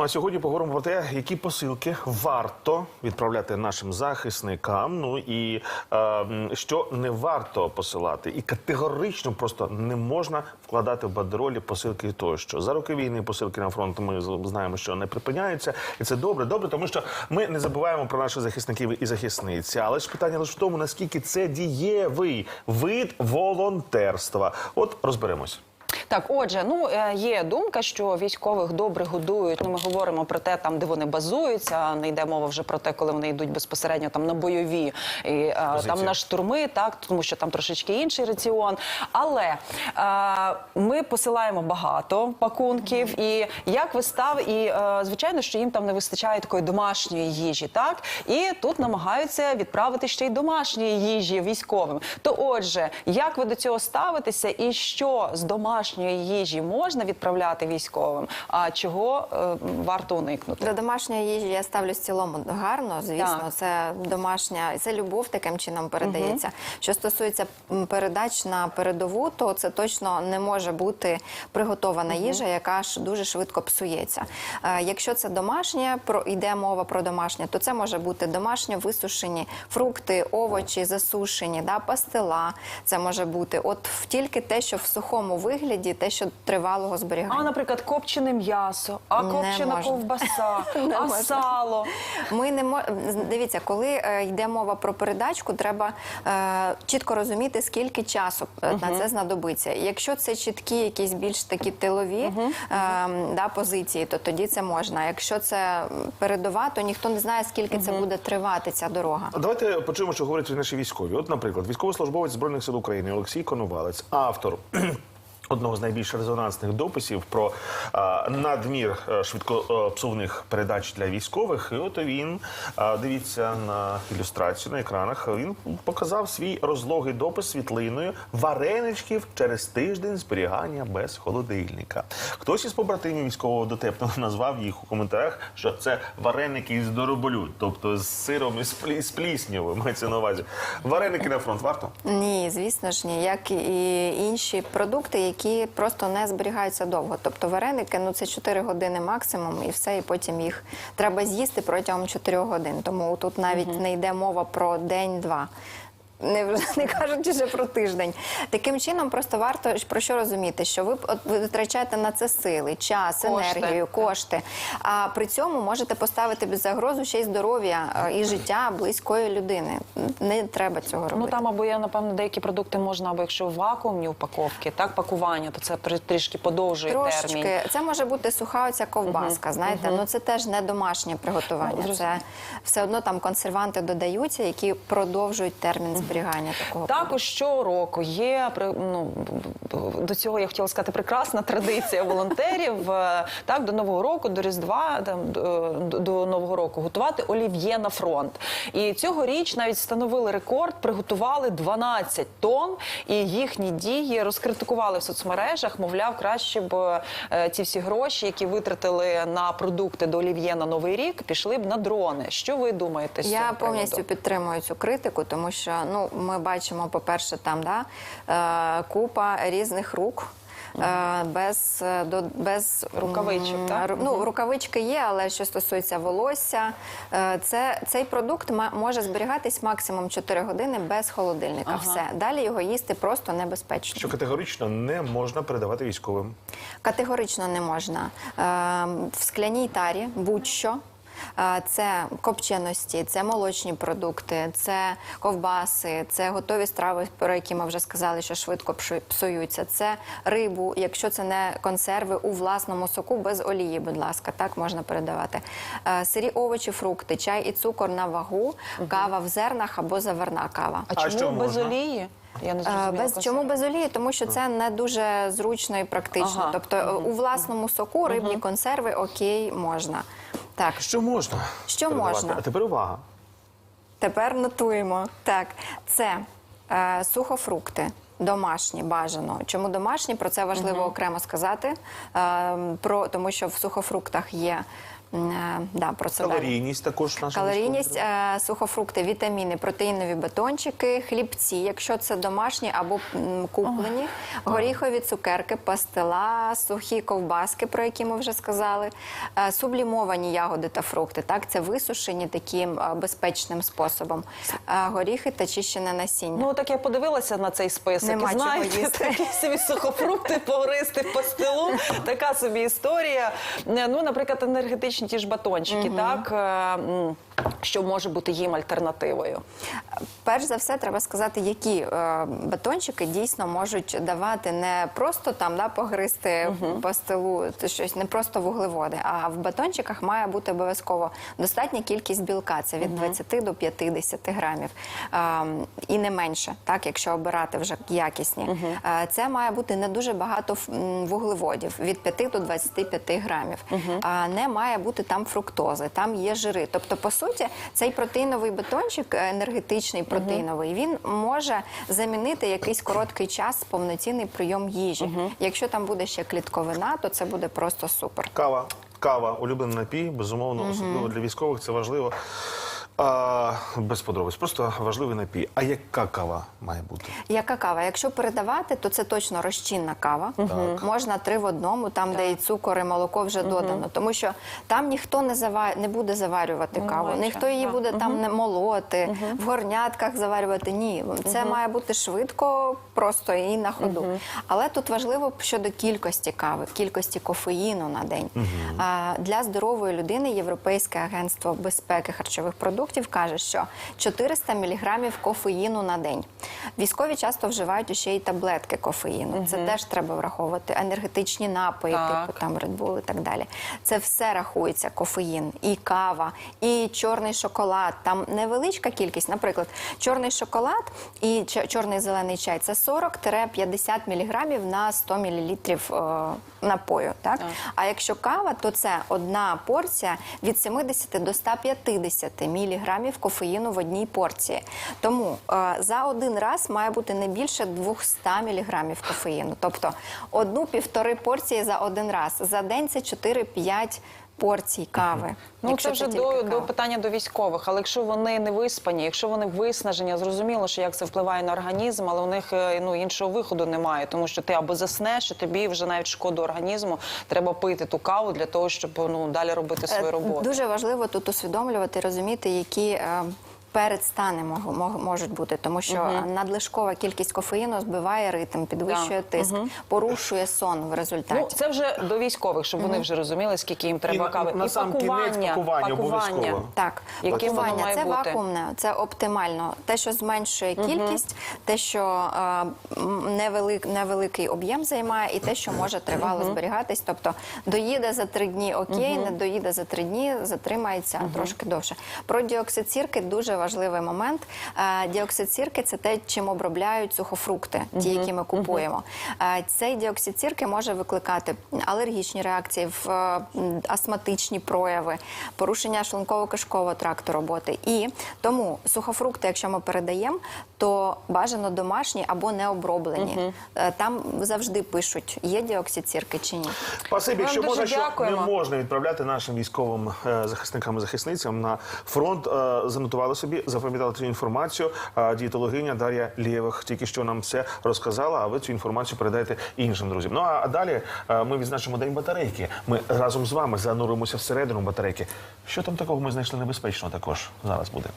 Ну а сьогодні поговоримо про те, які посилки варто відправляти нашим захисникам. Ну і е, що не варто посилати, і категорично просто не можна вкладати в бандеролі посилки тощо. За роки війни посилки на фронт ми знаємо, що не припиняються, і це добре, добре, тому що ми не забуваємо про наших захисників і захисниць. Але ж питання лише в тому, наскільки це дієвий вид волонтерства. От розберемось. Так, отже, ну е, є думка, що військових добре годують. Ну, ми говоримо про те, там де вони базуються. Не йде мова вже про те, коли вони йдуть безпосередньо там на бойові і е, там на штурми, так тому що там трошечки інший раціон. Але е, ми посилаємо багато пакунків, і як вистав, і е, звичайно, що їм там не вистачає такої домашньої їжі, так і тут намагаються відправити ще й домашньої їжі військовим. То отже, як ви до цього ставитеся, і що з домашньої їжі можна відправляти військовим, а чого е, варто уникнути? До домашньої їжі я ставлю в цілому гарно. Звісно, Так. це домашня, це любов таким чином передається. Що стосується передач на передову, то це точно не може бути приготована їжа, яка ж дуже швидко псується. Е, Якщо це домашнє, про йде мова про домашнє, то це може бути домашньо висушені фрукти, овочі, засушені, да, пастила. Це може бути от тільки те, що в сухому вигляді, те, що тривалого зберігання. А, наприклад, копчене м'ясо, а Не копчена можна. ковбаса, а сало. Ми не мо... дивіться, коли е, йде мова про передачку, треба е, чітко розуміти, скільки часу е, на це знадобиться. Якщо це чіткі, якісь більш такі тилові е, да, позиції, то тоді це можна. Якщо це передова, то ніхто не знає, скільки це буде тривати ця дорога. Давайте почуємо, що говорять наші військові. От, наприклад, військовослужбовець збройних сил України Олексій Коновалець, автор. Одного з найбільш резонансних дописів про а, надмір е, швидкопсувних передач для військових. І от він а, дивіться на ілюстрацію на екранах. Він показав свій розлогий допис світлиною вареничків через тиждень зберігання без холодильника. Хтось із побратимів військового дотепно назвав їх у коментарях, що це вареники з дороболю, тобто з сиром і з плі- з. Мається на увазі. Вареники на фронт варто? Ні, звісно ж ні, як і інші продукти, які просто не зберігаються довго. Тобто вареники, ну це 4 години максимум, і все, і потім їх треба з'їсти протягом 4 годин. Тому тут навіть не йде мова про день-два. Не, не кажучи вже про тиждень. Таким чином, просто варто про що розуміти, що ви от ви витрачаєте на це сили, час, Кошти. енергію, кошти. А при цьому можете поставити під загрозу ще й здоров'я і життя близької людини. Не треба цього робити. Ну там або є, напевно, деякі продукти можна, або якщо вакуумні упаковки, так пакування, то це трішки подовжує термін. Це може бути суха оця ковбаска, знаєте, ну це теж не домашнє приготування. Ну, Це все одно там консерванти додаються, які продовжують термін зберігання такого. Також щороку є ну, до цього я хотіла сказати прекрасна традиція волонтерів. е, Так, до нового року, до Різдва, там до, до нового року готувати олів'є на фронт. І цьогоріч навіть встановили рекорд, приготували 12 тонн, і їхні дії розкритикували в соцмережах. Мовляв, краще б е, ці всі гроші, які витратили на продукти до олів'є на новий рік, пішли б на дрони. Що ви думаєте? з Я цього приводу? повністю підтримую цю критику, тому що ну ми бачимо, по-перше, там да е, купа різних рук. е, Без до без м, Рукавичок, так? Ну рукавички є, але що стосується волосся, е, це цей продукт ма- може зберігатись максимум 4 години без холодильника. Все далі його їсти просто небезпечно. Що категорично не можна передавати військовим. Категорично не можна. Е, В скляній тарі будь-що. Це копченості, це молочні продукти, це ковбаси, це готові страви, про які ми вже сказали, що швидко псуються. Це рибу, якщо це не консерви у власному соку без олії, будь ласка, так можна передавати. Е, Сирі овочі, фрукти, чай і цукор на вагу, кава в зернах або заварна кава. А чому що без можна? олії? Я не зрозуміла. Без чому без олії? Тому що це не дуже зручно і практично. Ага. Тобто е, у власному соку рибні консерви окей можна. Так, Що можна? Що передавати? можна? А тепер увага. тепер нотуємо. Так, це е, сухофрукти. Домашні бажано. Чому домашні? Про це важливо окремо сказати. Е, про тому, що в сухофруктах є. е, Да, про це далі. Також наша Калорійність, е, сухофрукти, вітаміни, протеїнові батончики, хлібці, якщо це домашні або м, куплені, горіхові цукерки, пастила, сухі ковбаски, про які ми вже сказали, е, сублімовані ягоди та фрукти. Так, це висушені таким е, безпечним способом. Е, Горіхи та чищене насіння. Ну так я подивилася на цей список. Нема чого знаєте, їсти. такі собі сухофрукти, пористи пастилу. Така собі історія. Ну, наприклад, енергетичні ті ж батончики, так е, що може бути їм альтернативою. Перш за все, треба сказати, які е, батончики дійсно можуть давати не просто там да, погризти пастилу, це щось не просто вуглеводи, а в батончиках має бути обов'язково достатня кількість білка. Це від 20 до 50 грамів. Е, і не менше, так, якщо обирати вже якісні. Е, це має бути не дуже багато вуглеводів, від 5 до 25 грамів. А не має бути там фруктози, там є жири. Тобто, по суті, цей протеїновий батончик, е, енергетичний протеїновий, він може замінити якийсь короткий час повноцінний прийом їжі. Якщо там буде ще клітковина, то це буде просто супер. Кава. Кава, улюблений напій, безумовно, особливо для військових це важливо. А, без подробиць, просто важливий напій. А яка кава має бути? Яка кава? Якщо передавати, то це точно розчинна кава. Можна три в одному, там, де і цукор, і молоко вже додано. Тому що там ніхто не зава... не буде заварювати каву, бачу, ніхто її так. буде там не молоти, в горнятках заварювати. Ні, це має бути швидко, просто і на ходу. Але тут важливо щодо кількості кави, кількості кофеїну на день. А, для здорової людини Європейське агентство безпеки харчових продуктів каже, що 400 мг кофеїну на день. Військові часто вживають ще й таблетки кофеїну. Це теж треба враховувати. Енергетичні напої, Так. типу там Red Bull і так далі. Це все рахується кофеїн, і кава, і чорний шоколад. Там невеличка кількість. Наприклад, чорний шоколад і чорний зелений чай це 40-50 мг на 100 мл напою. Так? А якщо кава, то це одна порція від 70 до 150 мг кофеїну в одній порції. Тому е, за один раз має бути не більше 200 міліграмів кофеїну. Тобто одну-півтори порції за один раз. За день це 4-5 порцій кави. Ну, це вже до, до питання до військових. Але якщо вони не виспані, якщо вони виснажені, зрозуміло, що як це впливає на організм, але у них е, ну іншого виходу немає, тому що ти або заснеш, і тобі вже навіть шкоду організму треба пити ту каву для того, щоб ну далі робити свою Е, роботу. Дуже важливо тут усвідомлювати, розуміти, які. Передстани мог- мог- можуть бути, тому що надлишкова кількість кофеїну збиває ритм, підвищує Да. тиск, порушує сон в результаті. Ну, це вже до військових, щоб вони вже розуміли, скільки їм треба І на- кави. на сам кінець пакування обов'язково. Так, Яким пакування має це бути? вакуумне, це оптимально. Те, що зменшує кількість, те, що е, невелик, невеликий об'єм займає, і те, що може тривало зберігатись. Тобто доїде за три дні окей, не доїде за три дні, затримається трошки довше. Про діоксид сірки дуже важливий момент. Е, Діоксид сірки це те, чим обробляють сухофрукти, ті, які ми купуємо. Е, Цей діоксид сірки може викликати алергічні реакції, в е, астматичні прояви, порушення шлунково-кишкового тракту роботи. І тому сухофрукти, якщо ми передаємо, то бажано домашні або не оброблені. Там завжди пишуть, є діоксид сірки чи ні. Спасибі, Вам що дуже можна, що не можна відправляти нашим військовим захисникам і захисницям на фронт. Занотували собі, запам'ятали цю інформацію. Дієтологиня Дар'я Лєвих тільки що нам все розказала. А ви цю інформацію передаєте іншим друзям. Ну а далі е, ми відзначимо день батарейки. Ми разом з вами зануримося всередину батарейки. Що там такого ми знайшли небезпечного також зараз буде.